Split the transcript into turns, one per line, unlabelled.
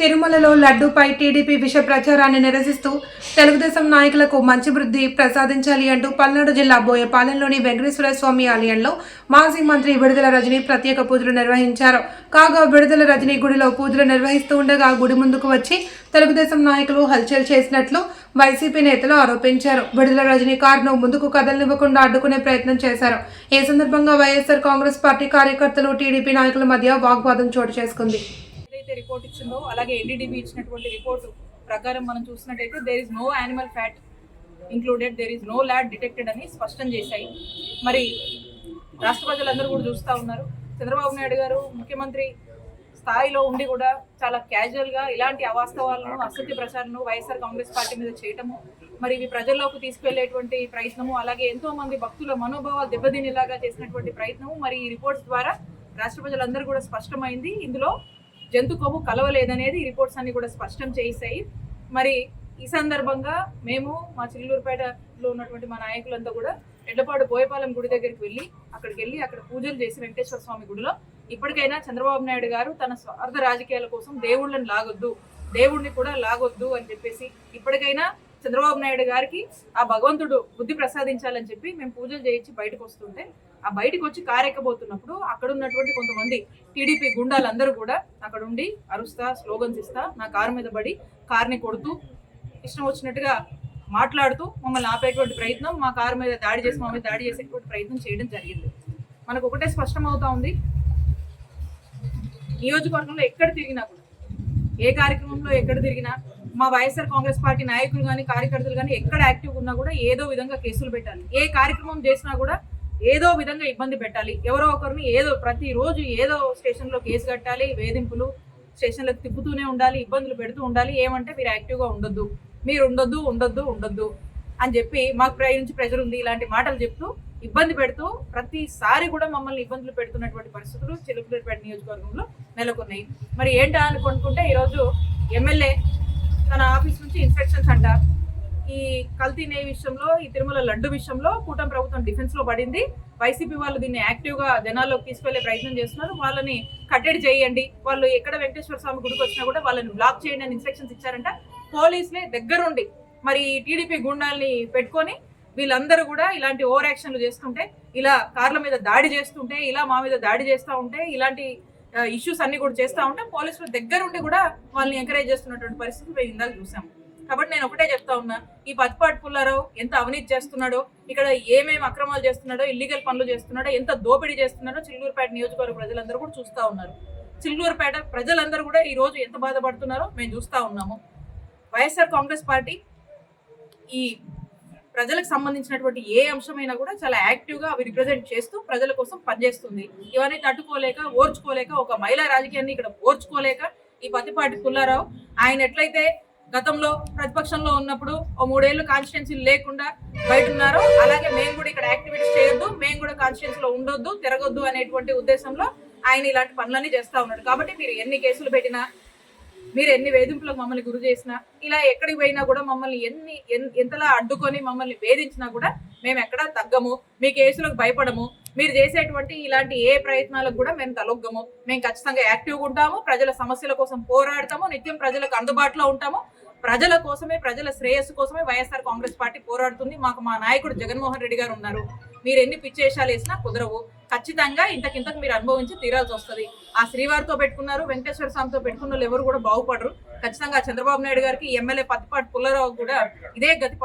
తిరుమలలో లడ్డూపై టీడీపీ విష ప్రచారాన్ని నిరసిస్తూ తెలుగుదేశం నాయకులకు మంచి వృద్ధి ప్రసాదించాలి అంటూ పల్నాడు జిల్లా బోయపాలెంలోని వెంకటేశ్వర స్వామి ఆలయంలో మాజీ మంత్రి విడుదల రజని ప్రత్యేక పూజలు నిర్వహించారు. కాగా విడుదల రజని గుడిలో పూజలు నిర్వహిస్తూ ఉండగా గుడి ముందుకు వచ్చి తెలుగుదేశం నాయకులు హల్చల్ చేసినట్లు వైసీపీ నేతలు ఆరోపించారు. విడుదల రజనీ కారును ముందుకు కదలనివ్వకుండా అడ్డుకునే ప్రయత్నం చేశారు. ఈ సందర్భంగా వైఎస్ఆర్ కాంగ్రెస్ పార్టీ కార్యకర్తలు టీడీపీ నాయకుల మధ్య వాగ్వాదం చోటు చేసుకుంది.
ఏదైతే రిపోర్ట్ ఇచ్చిందో అలాగే ఎన్డీడీబీ ఇచ్చినటువంటి రిపోర్టు ప్రకారం మనం చూసినట్టయితే there is no animal fat included there is no lard detected అని స్పష్టం చేశాయి. మరి రాష్ట్ర ప్రజలందరూ కూడా చూస్తూ ఉన్నారు. చంద్రబాబు నాయుడు గారు ముఖ్యమంత్రి స్థాయిలో ఉండి కూడా చాలా క్యాజువల్గా ఇలాంటి అవాస్తవాలను అసత్య ప్రచారాలను వైఎస్ఆర్ కాంగ్రెస్ పార్టీ మీద చేయటము మరి ఇవి ప్రజల్లోకి తీసుకెళ్ళేటువంటి ప్రయత్నము అలాగే ఎంతో మంది భక్తుల మనోభావాలు దెబ్బతినేలాగా చేసినటువంటి ప్రయత్నము మరి ఈ రిపోర్ట్స్ ద్వారా రాష్ట్ర ప్రజలందరూ కూడా స్పష్టమైంది. ఇందులో జంతు కొవ్వు కలవలేదనేది రిపోర్ట్స్ అన్ని కూడా స్పష్టం చేశాయి. మరి ఈ సందర్భంగా మేము మా చిల్లూరుపేటలో ఉన్నటువంటి మా నాయకులంతా కూడా ఎడ్లపాడు బోయపాలెం గుడి దగ్గరికి వెళ్ళి అక్కడికి వెళ్ళి అక్కడ పూజలు చేసి వెంకటేశ్వర స్వామి గుడిలో ఇప్పటికైనా చంద్రబాబు నాయుడు గారు తన స్వార్థ రాజకీయాల కోసం దేవుళ్ళని లాగొద్దు దేవుణ్ణి కూడా లాగొద్దు అని చెప్పేసి ఇప్పటికైనా చంద్రబాబు నాయుడు గారికి ఆ భగవంతుడు బుద్ధి ప్రసాదించాలని చెప్పి మేము పూజలు చేయించి బయటకు వస్తుంటే ఆ బయటకు వచ్చి కారెక్కబోతున్నప్పుడు అక్కడ ఉన్నటువంటి కొంతమంది టీడీపీ గుండాలందరూ కూడా అక్కడ ఉండి అరుస్తా స్లోగన్స్ ఇస్తా నా కారు మీద పడి కార్ని కొడుతూ ఇష్టం వచ్చినట్టుగా మాట్లాడుతూ మమ్మల్ని ఆపేటువంటి ప్రయత్నం మా కారు మీద దాడి చేసి మా మీద దాడి చేసేటువంటి ప్రయత్నం చేయడం జరిగింది. మనకు ఒకటే స్పష్టం అవుతా ఉంది. నియోజకవర్గంలో ఎక్కడ తిరిగినా కూడా ఏ కార్యక్రమంలో ఎక్కడ తిరిగినా మా వైఎస్ఆర్ కాంగ్రెస్ పార్టీ నాయకులు కానీ కార్యకర్తలు కానీ ఎక్కడ యాక్టివ్ ఉన్నా కూడా ఏదో విధంగా కేసులు పెట్టాలి. ఏ కార్యక్రమం చేసినా కూడా ఏదో విధంగా ఇబ్బంది పెట్టాలి. ఎవరో ఒకరిని ఏదో ప్రతిరోజు ఏదో స్టేషన్లో కేసు కట్టాలి వేధింపులు స్టేషన్లకు తిప్పుతూనే ఉండాలి ఇబ్బందులు పెడుతూ ఉండాలి. ఏమంటే మీరు యాక్టివ్గా ఉండొద్దు. మీరు ఉండొద్దు ఉండొద్దు ఉండొద్దు అని చెప్పి మాకు ప్రై నుంచి ప్రెజర్ ఉంది. ఇలాంటి మాటలు చెప్తూ ఇబ్బంది పెడుతూ ప్రతిసారి కూడా మమ్మల్ని ఇబ్బందులు పెడుతున్నటువంటి పరిస్థితులు చిలుకూరుపేట నియోజకవర్గంలో నెలకొన్నాయి. మరి ఏంటా అని ఈరోజు ఎమ్మెల్యే తన ఆఫీస్ నుంచి ఇన్స్ట్రక్షన్స్ అంట. ఈ కల్తీ నెయ్యి విషయంలో ఈ తిరుమల లడ్డు విషయంలో కూటమి ప్రభుత్వం డిఫెన్స్లో పడింది. వైసీపీ వాళ్ళు దీన్ని యాక్టివ్గా జనాల్లోకి తీసుకెళ్ళే ప్రయత్నం చేస్తున్నారు. వాళ్ళని కట్టడి చేయండి. వాళ్ళు ఎక్కడ వెంకటేశ్వర స్వామి గుడికి వచ్చినా కూడా వాళ్ళని బ్లాక్ చేయండి అని ఇన్స్ట్రక్షన్స్ ఇచ్చారంట. పోలీసులే దగ్గరుండి మరి టీడీపీ గుండాల్ని పెట్టుకొని వీళ్ళందరూ కూడా ఇలాంటి ఓవర్ యాక్షన్లు చేస్తుంటే ఇలా కార్ల మీద దాడి చేస్తుంటే ఇలా మా మీద దాడి చేస్తూ ఉంటే ఇలాంటి ఇష్యూస్ అన్ని కూడా చేస్తూ ఉంటే పోలీసులు దగ్గరుండి కూడా వాళ్ళని ఎంకరేజ్ చేస్తున్నటువంటి పరిస్థితి మేము ఇందాక చూసాము కాబట్టి నేను ఒకటే చెప్తా ఉన్నా ఈ పత్తిపాటి పుల్లారావు ఎంత అవినీతి చేస్తున్నాడో ఇక్కడ ఏమేమి అక్రమాలు చేస్తున్నాడో ఇల్లీగల్ పనులు చేస్తున్నాడో ఎంత దోపిడీ చేస్తున్నాడో చిల్లూరుపేట నియోజకవర్గ ప్రజలందరూ కూడా చూస్తూ ఉన్నారు. చిల్లూరుపేట ప్రజలందరూ కూడా ఈ రోజు ఎంత బాధపడుతున్నారో మేము చూస్తూ ఉన్నాము. వైఎస్ఆర్ కాంగ్రెస్ పార్టీ ఈ ప్రజలకు సంబంధించినటువంటి ఏ అంశమైనా కూడా చాలా యాక్టివ్గా అవి రిప్రజెంట్ చేస్తూ ప్రజల కోసం పనిచేస్తుంది. ఇవన్నీ తట్టుకోలేక ఓర్చుకోలేక ఒక మహిళా రాజకీయాన్ని ఇక్కడ ఓర్చుకోలేక ఈ పత్తిపాటి పుల్లారావు ఆయన ఎట్లయితే గతంలో ప్రతిపక్షంలో ఉన్నప్పుడు ఓ మూడేళ్ళు కాన్స్టిట్యున్సీలు లేకుండా బయట ఉన్నారో అలాగే మేము కూడా ఇక్కడ యాక్టివిటీస్ చేయొద్దు మేము కూడా కాన్స్టిట్యున్సీలో ఉండొద్దు తిరగొద్దు అనేటువంటి ఉద్దేశంలో ఆయన ఇలాంటి పనులన్నీ చేస్తూ ఉన్నాడు. కాబట్టి మీరు ఎన్ని కేసులు పెట్టినా మీరు ఎన్ని వేధింపులకు మమ్మల్ని గురి చేసినా ఇలా ఎక్కడికి పోయినా కూడా మమ్మల్ని ఎన్ని ఎంతలా అడ్డుకొని మమ్మల్ని వేధించినా కూడా మేము ఎక్కడా తగ్గము మీ కేసులకు భయపడము. మీరు చేసేటువంటి ఇలాంటి ఏ ప్రయత్నాలకు కూడా మేము తలొగ్గము. మేము ఖచ్చితంగా యాక్టివ్గా ఉంటాము ప్రజల సమస్యల కోసం పోరాడతాము నిత్యం ప్రజలకు అందుబాటులో ఉంటాము. ప్రజల కోసమే ప్రజల శ్రేయస్సు కోసమే వైఎస్ఆర్ కాంగ్రెస్ పార్టీ పోరాడుతుంది. మాకు మా నాయకుడు జగన్మోహన్ రెడ్డి గారు ఉన్నారు. మీరు ఎన్ని పిచ్చేషాలు వేసినా కుదరవు. ఖచ్చితంగా ఇంతకింతకు మీరు అనుభవించి తీరాల్సి వస్తుంది. ఆ శ్రీవారితో పెట్టుకున్నారు వెంకటేశ్వర స్వామితో పెట్టుకున్న వాళ్ళు ఎవరు కూడా బాగుపడరు. ఖచ్చితంగా చంద్రబాబు నాయుడు గారికి ఎమ్మెల్యే పత్తిపాటి పుల్లారావు కూడా ఇదే గతి